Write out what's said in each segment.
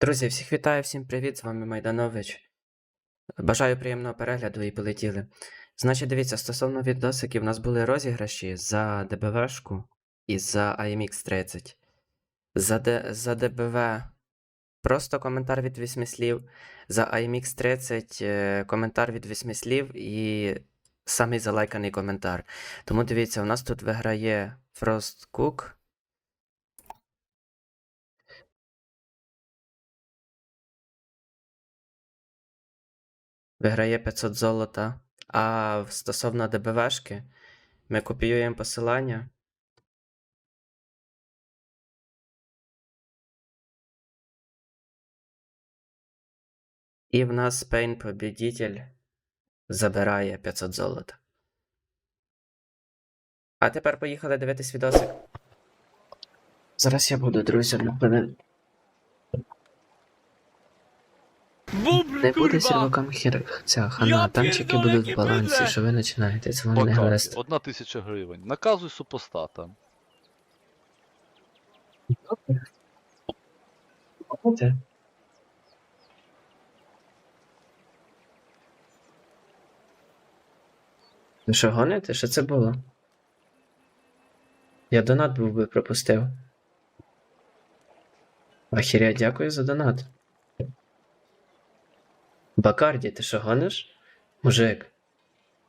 Друзі, всіх вітаю, всім привіт, з вами Майданович. Бажаю приємного перегляду і полетіли. Значить, дивіться, стосовно відосиків, у нас були розіграші за ДБВшку і за AMX 30. За, Д... за ДБВ просто коментар від 8 слів. За AMX 30 е, коментар від 8 слів і самий залайканий коментар. Тому дивіться, у нас тут виграє Frost Cook. Виграє 500 золота. А стосовно ДБВшки, ми копіюємо посилання. І в нас Пейн Побідітель забирає 500 золота. А тепер поїхали дивитись відосик. Зараз я буду, друзі, на хвилин. Не буде сірвакам хір ця хана, Я танчики пізду, будуть в балансі, піде. що ви починаєте, це вам не гаразд. Одна тисяча гривень. Наказуй супостатам. Ви що гоните? Що це було? Я донат був би пропустив. Ахіря, дякую за донат. Бакарді, ти що гониш? Мужик.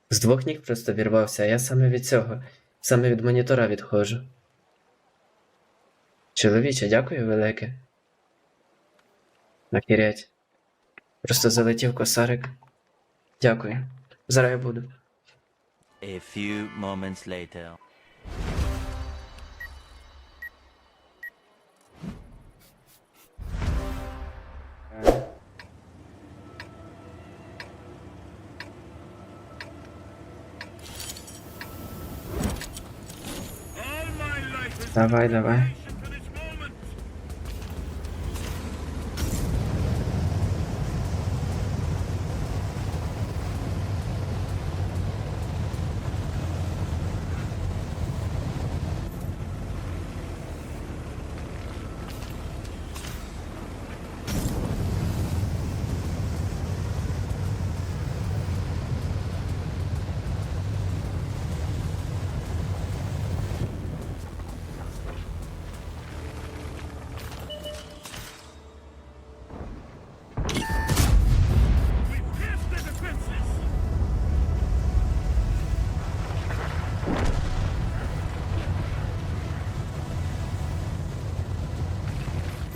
З двох ніг просто вірвався, а я саме від цього, саме від монітора відходжу. Чоловіче, дякую велике. Ахірять. Просто залетів косарик. Дякую. Зараз я буду. A few moments later. 拜拜，拜拜。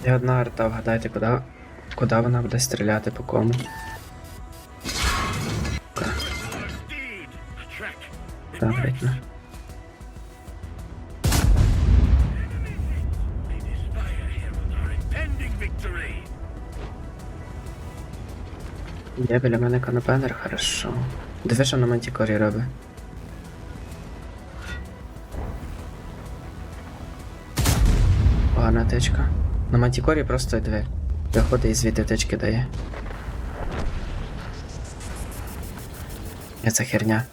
І одна арта, вгадайте, куди, куди вона буде стріляти по кому. Так. Є біля мене канопенер, хорошо. Диви, що на мантікорі робить. Погана течка. На мантікорі просто диви. Виходить і звідти течки дає. Це херня.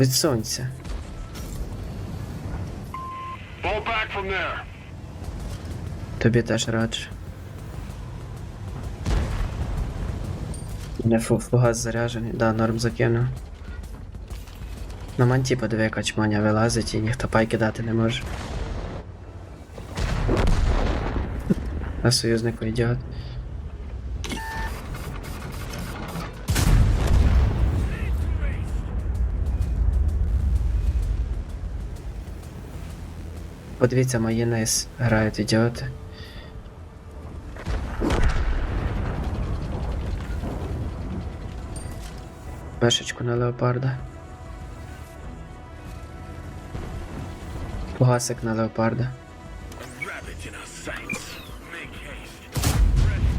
Відсунься. Тобі теж раджу. Не фу, фугас заряджений, да, норм закинув. На манті подиви, яка чманя вилазить і ніхто пай кидати не може. А союзнику ідіот. Подивіться, мої низ грають ідіоти. Пешечку на леопарда. Погасик на леопарда.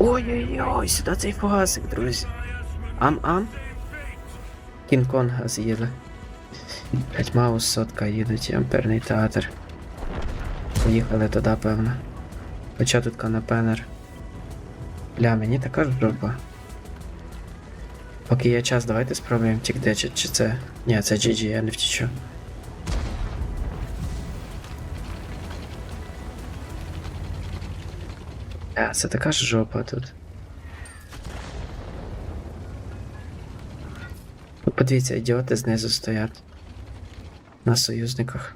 Ой-ой-ой, сюди цей фугасик, друзі. Ам-ам. Кінг-Конга з'їли. Блять, Маус сотка їдуть, амперний театр. Поїхали туди, певно. Хоча тут канапенер. Бля, мені така ж жопа. Поки є час, давайте спробуємо втікти, чи, чи це. Ні, це GG, я не втічу. Бля, це така ж жопа тут. Ну, Подивіться, ідіоти знизу стоять. На союзниках.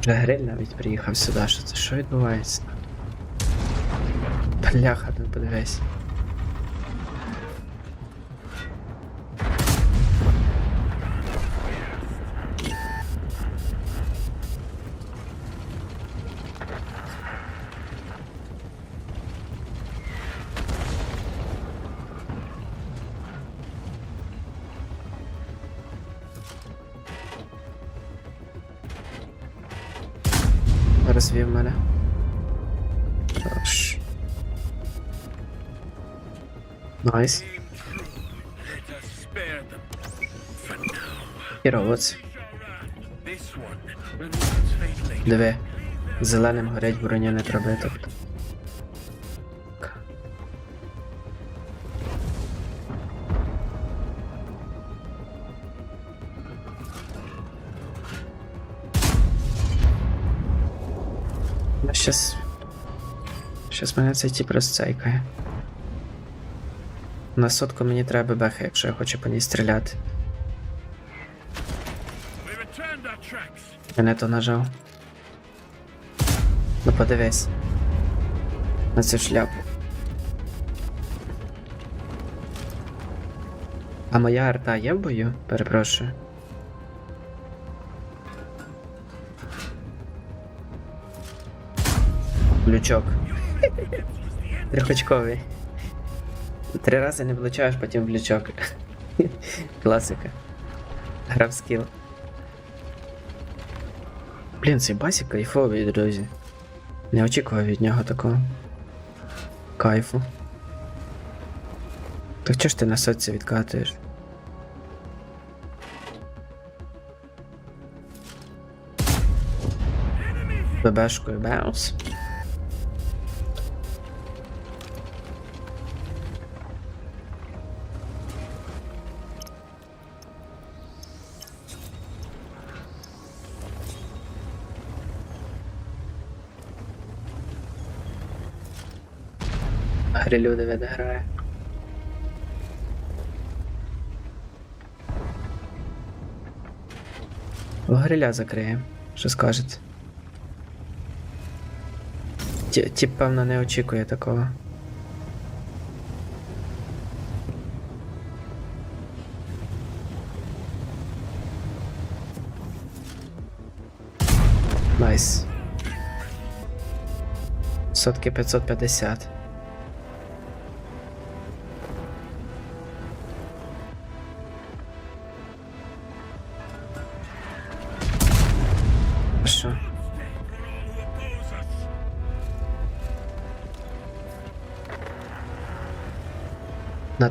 Вже гриль навіть приїхав сюди, що це що відбувається? Бляха, ти подивись. Розвів мене. Найс. Хіровоць. Диви. Зеленим горять броню не треба. Ну, щас. Щас мене цей тип розцейкає. На сотку мені треба беха, якщо я хочу по ній стріляти. We returned our tracks. Я не то нажав. Ну подивись. На цю шляпу. А моя арта є в бою? Перепрошую. Лючок. Трьохочковий. Три рази не влучаєш, потім в лючок. Класика. Грав. Блін, цей басік кайфовий, друзі. Не очікував від нього такого. Кайфу. Так чого ж ти на соці відкатуєш? ББшкою баунс. Грилю Девід грає. У гриля закриємо. Що скажете? Ті- Тіп, певно, не очікує такого. Найс. Сотки 550.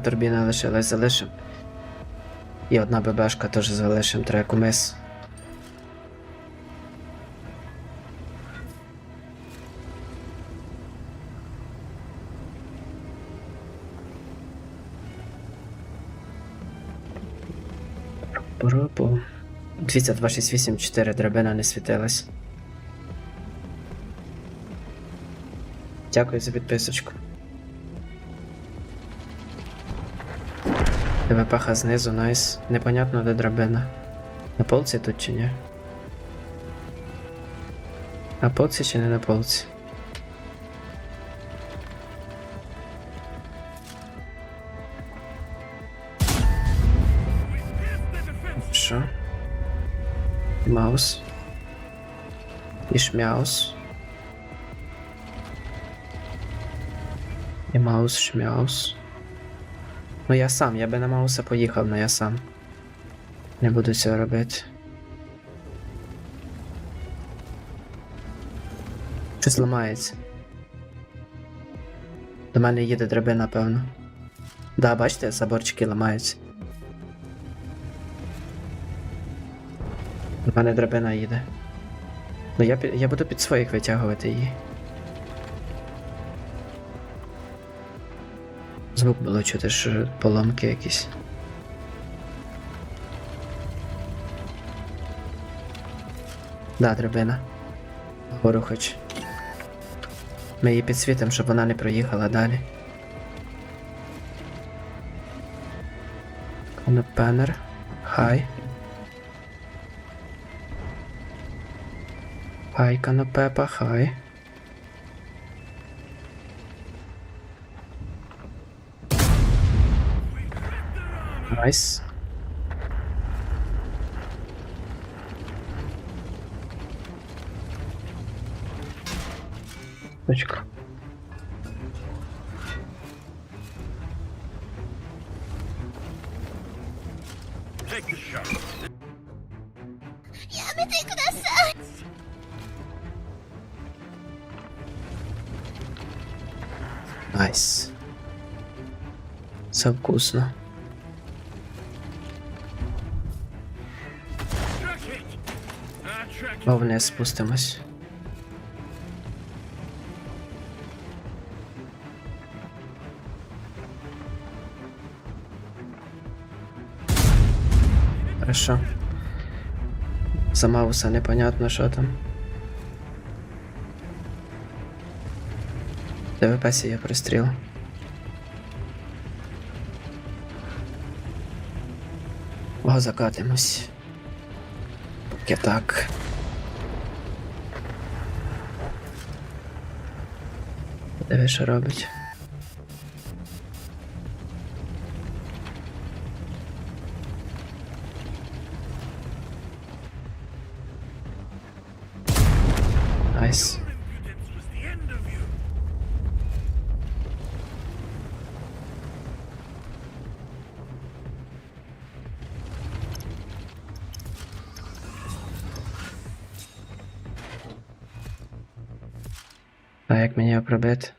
Турбіна лишилась, залишим. І одна ББшка теж залишим, треба кумис. Поропу. Дивіться, 2684 драбина не світилась. Дякую за підписочку. ТВПХ знизу, найс. Непонятно, де драбина. На полці тут чи ні? На полці чи не на полці? Що? Маус. І шмяус. І маус, шмяус. Ну я сам, я би на Мауса поїхав, але я сам. Не буду цього робити. Щось ламається. До мене їде драбина, певно. Да, бачите, заборчики ламаються. До мене драбина їде. Ну я, я буду під своїх витягувати її. Звук було чути, що поломки якісь. Да, драбина. Гору хоч. Ми її підсвітимо, щоб вона не проїхала далі. Конопенер. Хай. Хай, канопепа, хай. mais. Deixa cá. Nice. Sabe o curso. Né? Track вниз спустимось. Хорошо. За Мауса непонятно, що там. ДВП сіє пристріл. О, закатимось. Поки так. Диви, що робить. Найс. А як мені його пробити?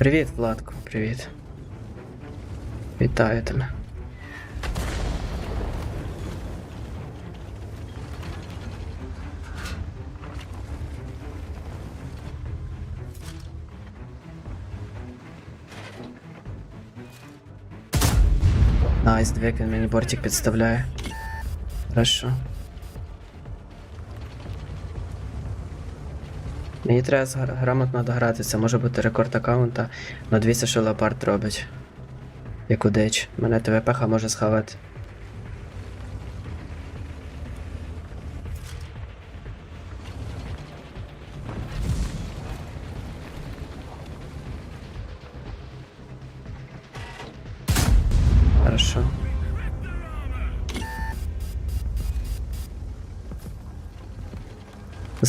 Привіт, Владко, привіт. Вітаю тебе. Найс, дві, він мені бортик підставляє. Хорошо. Мені треба грамотно дограти, це може бути рекорд аккаунта, але дивіться, що леопард робить. Як у дич. Мене ТВПХ може схавати.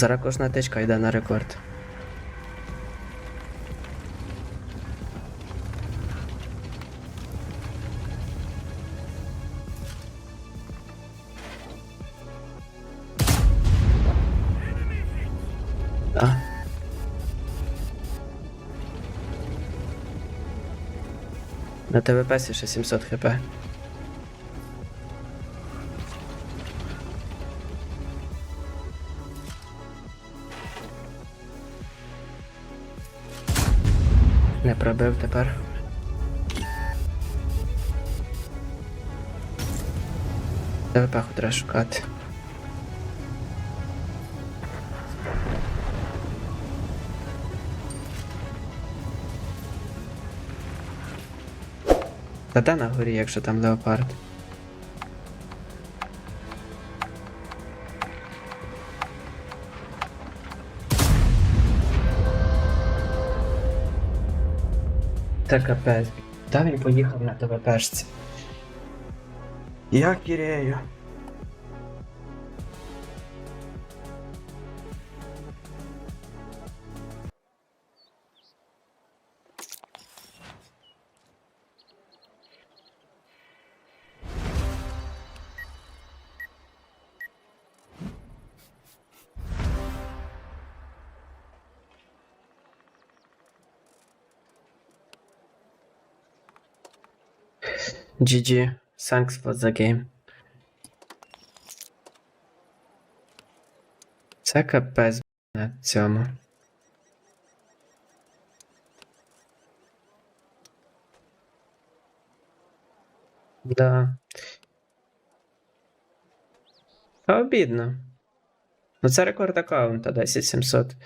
Зараз кожна тичка йде на рекорд. Да. На ТВП ще 700 хп. Пробив тепер. ТВП треба шукати. Та де на горі, якщо там леопард? Та капець. Він поїхав на ТВПшці. Я кірею. GG. Thanks for the game. Це капець на цьому. Да. Та обідно. Ну це рекорд аккаунта 10700.